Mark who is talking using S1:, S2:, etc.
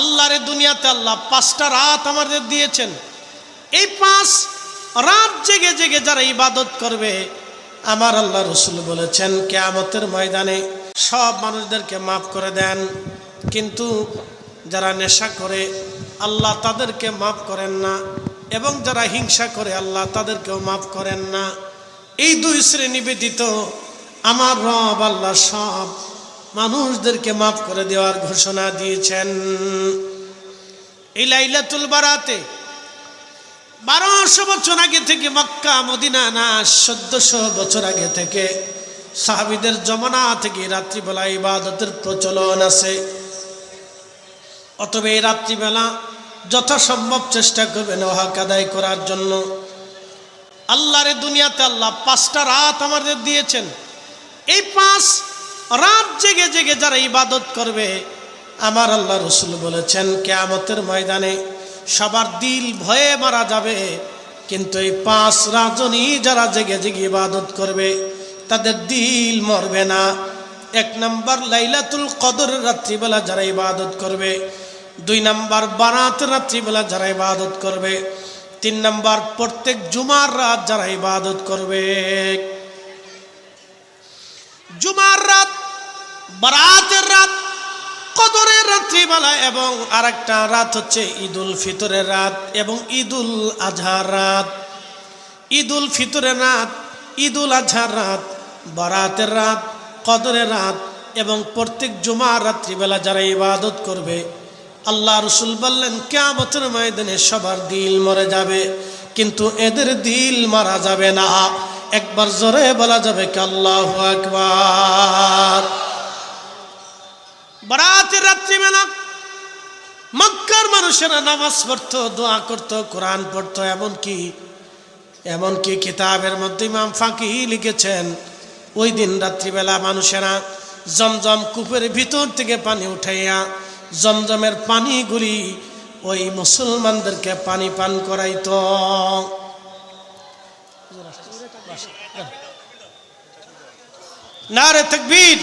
S1: আল্লাহরে দুনিয়াতে আল্লাহ পাঁচটা রাত আমাদের দিয়েছেন। এই পাঁচ রাত জেগে জেগে যারা ইবাদত করবে, আমার আল্লাহ রসুল বলেছেন, কেয়ামতের ময়দানে সব মানুষদেরকে মাফ করে দেন। কিন্তু যারা নেশা করে, আল্লাহ তাদেরকে মাফ করেন না। এবং যারা হিংসা করে, আল্লাহ তাদেরকেও মাফ করেন না। এই দুই শ্রেণি ব্যতীত আমার রব আল্লাহ সব মানুষদেরকে মাফ করে দেওয়ার ঘোষণা দিয়েছেন। এই লাইলাতুল বারাতে বারোশো বছর আগে থেকে মক্কা, মদিনা না, চোদ্দশো বছর আগে থেকে সাহাবিদের জমানা থেকে রাত্রিবেলা ইবাদতের প্রচলন আছে। অতবে এই রাত্রিবেলা যথাসম্ভব চেষ্টা করবেন ওহাক আদায় করার জন্য। আল্লাহরে দুনিয়াতে আল্লাহ পাঁচটা রাত আমাদের দিয়েছেন। এই পাঁচ রাত জেগে জেগে যারা ইবাদত করবে, আমার আল্লাহ রসুল বলেছেন, কেয়ামতের ময়দানে সবার দিল ভয়ে মারা যাবে। কিন্তু এই পাঁচ রাজনী যারা জেগে জেগে ইবাদত করবে, তাদের দিল মরবে না। এক নম্বর লাইলাতুল কদর রাত্রিবেলা যারা ইবাদত করবে, দুই নম্বর বারাত রাত্রিবেলা যারা ইবাদত করবে, তিন নম্বর প্রত্যেক জুমার রাত যারা ইবাদত করবে জুমার রাত বারাতের রাত, কদরের রাত্রিবেলা এবং আরেকটা রাত হচ্ছে ঈদুল ফিতরের রাত এবং ঈদুল আজহার রাত। ঈদুল ফিতরের রাত, ঈদুল আজহার রাত, বারাতের রাত, কদরের রাত এবং প্রত্যেক জুমার রাত্রিবেলা যারা ইবাদত করবে, আল্লাহ রসুল বললেন, কেয়ামতের ময়দানে সবার দিল মরে যাবে, কিন্তু এদের দিল মারা যাবে না। একবার জোরে বলা যাবে কি আল্লাহ আকবার। বারাতের রাত্রিবেলা মক্কার মানুষেরা নামাজ পড়তো, দোয়া করত, কোরআন পড়তো, এমনকি এমনকি কিতাবের মধ্যে ইমাম ফাঁকি লিখেছেন, ওই দিন রাত্রিবেলা মানুষেরা জমজম কূপের ভিতর থেকে পানি উঠাইয়া জমজমের পানিগুলি ওই মুসলমানদেরকে পানি পান করাইতো। নারে তকবীর।